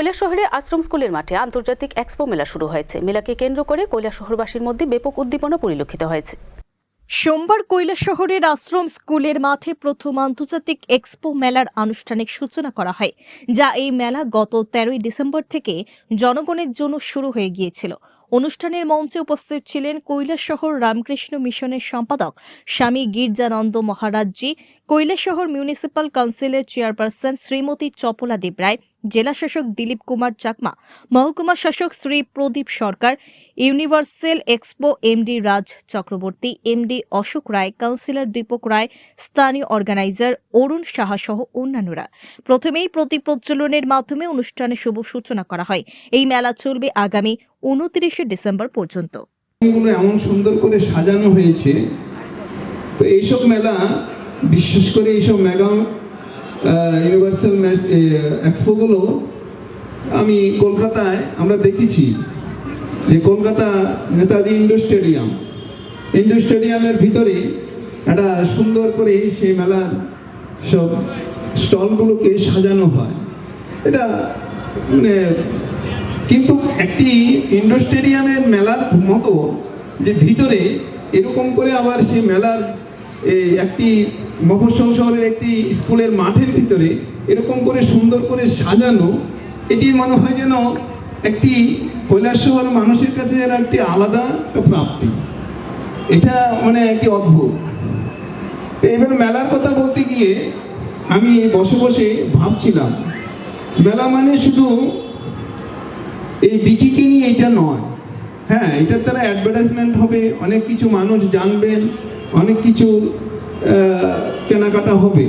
কৈলাসহরে আশ্রম স্কুলের মাঠে আন্তর্জাতিক এক্সপো মেলা শুরু হয়েছে। মেলাকে কেন্দ্র করে কৈলাসহরবাসীর মধ্যে ব্যাপক উদ্দীপনা পরিলক্ষিত হয়েছে। সোমবার কৈলাসহরের আশ্রম স্কুলের মাঠে প্রথম আন্তর্জাতিক এক্সপো মেলার আনুষ্ঠানিক সূচনা করা হয়, যা এই মেলা গত তেরোই ডিসেম্বর থেকে জনগণের জন্য শুরু হয়ে গিয়েছিল। অনুষ্ঠানের মঞ্চে উপস্থিত ছিলেন কৈলাসহর রামকৃষ্ণ মিশনের সম্পাদক স্বামী গির্জানন্দ মহারাজজি, কৈলাসহর মিউনিসিপাল কাউন্সিলের চেয়ারপারসন শ্রীমতী চপলা দেবরায় জেলা শাসক দিলীপ কুমার চাকমা, মহকুমা শাসক Shri Pradip Sarkar, universal expo MD Raj Chakraborty, MD Ashok Roy, councillor Dipak Roy, স্থানীয় অর্গানাইজার অরুণ সাহা সহ অন্যান্যরা। প্রথমেই প্রদীপ প্রজ্বলনের মাধ্যমে অনুষ্ঠানের শুভ সূচনা করা হয়। এই মেলা চলবে আগামী উনত্রিশে ডিসেম্বর পর্যন্ত। এমন সুন্দর করে সাজানো হয়েছে। তো এইসব মেলা, বিশেষ করে এইসব মেগা ইউনিভার্সাল এক্সপোগুলো আমি কলকাতায়, আমরা দেখেছি যে Kolkata Netaji indoor stadium. Indoor স্টেডিয়ামের ভিতরে একটা সুন্দর করে সেই মেলার সব স্টলগুলোকে সাজানো হয়। এটা মানে কিন্তু একটি ইন্ডোর স্টেডিয়ামের মেলার মতো যে ভিতরে এরকম করে আবার সেই মেলার একটি মফস্বল শহরের একটি স্কুলের মাঠের ভিতরে এরকম করে সুন্দর করে সাজানো, এটি মনে হয় যেন একটি কৈলাস শহর মানুষের কাছে যেন একটি আলাদা প্রাপ্তি। এটা মানে একটি অদ্ভুত। এবার মেলার কথা বলতে গিয়ে আমি বসে বসে ভাবছিলাম, মেলা মানে শুধু এই বিকিকে নিয়ে এইটা নয়। হ্যাঁ এটার দ্বারা অ্যাডভার্টাইজমেন্ট হবে, অনেক কিছু মানুষ জানবেন, অনেক কিছু কেনাকাটা হবে।